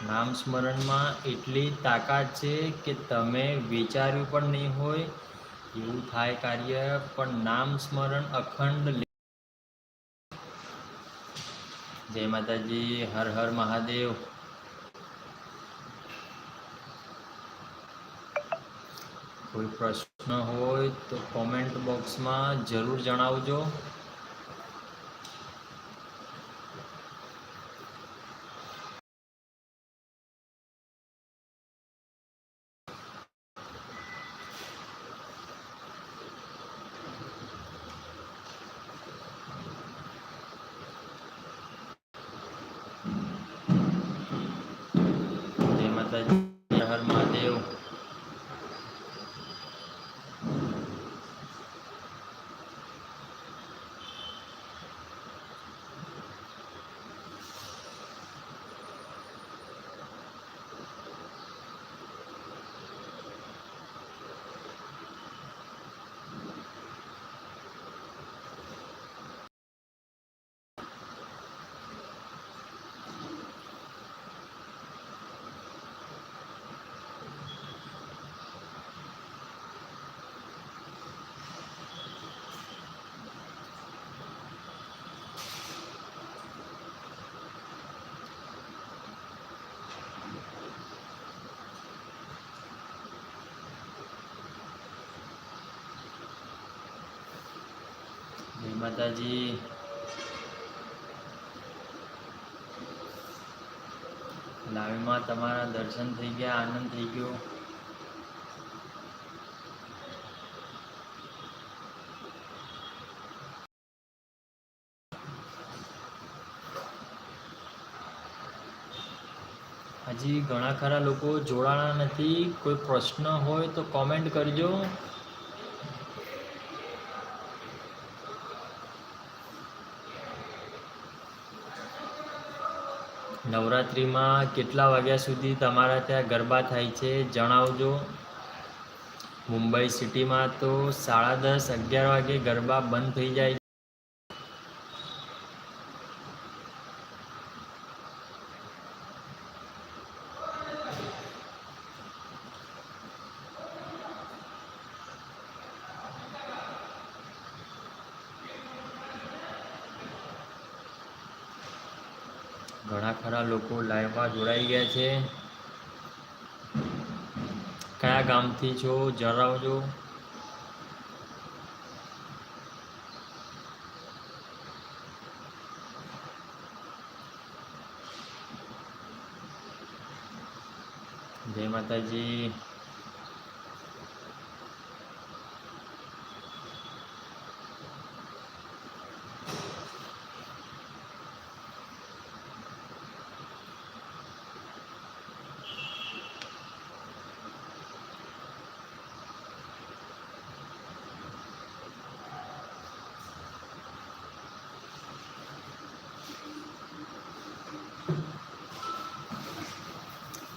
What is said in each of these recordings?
નામ સ્મરણમાં એટલી તાકાત છે કે તમે વિચાર્યું પણ નહીં હોય, એવું થાય કાર્ય, પણ નામ સ્મરણ અખંડ જય માતાજી, હર હર મહાદેવ. કોઈ પ્રશ્ન હોય તો કોમેન્ટ બોક્સમાં જરૂર જણાવજો જય માતાજી હર હર મહાદેવ જય માતાજી. લાવીમાં તમારા દર્શન થઈ ગયા, આનંદ થઈ ગયો. હજી ઘણા ખરા લોકો જોડાણા નથી. કોઈ પ્રશ્ન હોય તો કોમેન્ટ કરજો. નવરાત્રિમાં કેટલા વાગ્યા સુધી તમારા ત્યાં ગરબા થાય છે જણાવજો. મુંબઈ સિટીમાં તો સાડા દસ, અગિયાર વાગે ગરબા બંધ થઈ જાય ઘણા ખરા લોકો લાઈવમાં જોડાઈ ગયા છે. કયા ગામથી છો? જણાવજો. જય માતાજી.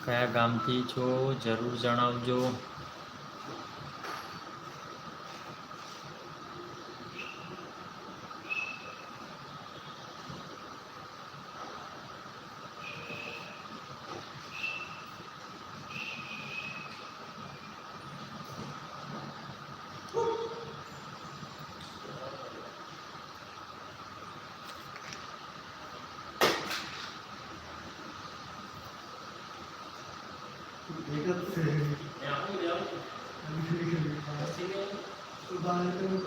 કયા ગામથી છો જરૂર જણાવજો. സമുദായത്തിനും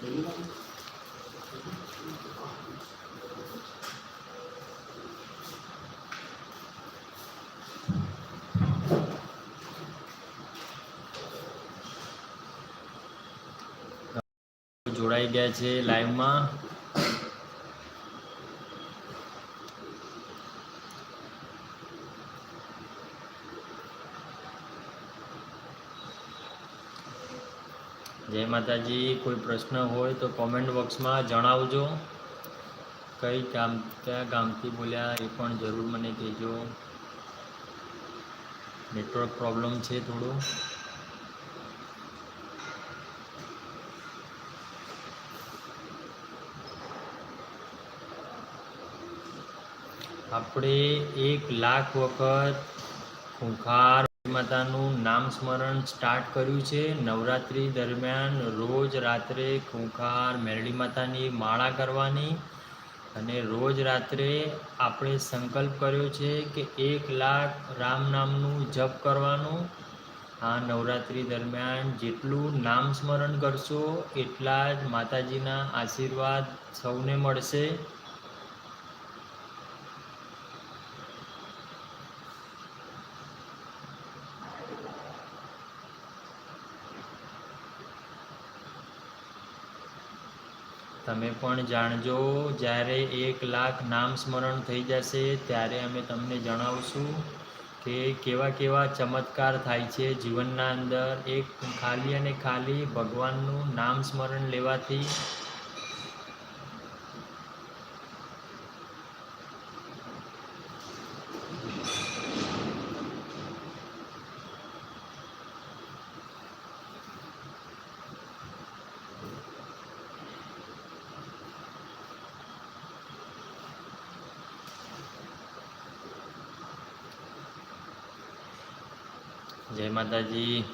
Thank you. જોડાઈ ગયા છે લાઈવમાં. જય માતાજી, કોઈ પ્રશ્ન હોય તો કોમેન્ટ બોક્સમાં જણાવજો. કઈ ગામ, કયા ગામથી બોલ્યા એ પણ જરૂર મને કહેજો. નેટવર્ક પ્રોબ્લેમ છે થોડું. આપણે એક લાખ વખત ખૂંખાર માતાનું નામ સ્મરણ સ્ટાર્ટ કર્યું છે. નવરાત્રિ દરમિયાન રોજ રાત્રે ખૂંખાર મેરડી માતાની માળા કરવાની અને રોજ રાત્રે આપણે સંકલ્પ કર્યો છે કે એક લાખ રામ નામનું જપ કરવાનું. આ નવરાત્રિ દરમિયાન જેટલું નામ સ્મરણ કરશો, એટલા જ માતાજીના આશીર્વાદ સૌને મળશે. તમે પણ જાણજો, જ્યારે એક લાખ નામ સ્મરણ થઈ જશે, ત્યારે અમે તમને જણાવશું કે કેવા કેવા ચમત્કાર થાય છે જીવનના અંદર. એક ખાલી અને ખાલી ભગવાનનું નામ સ્મરણ લેવાથી જય માતાજી.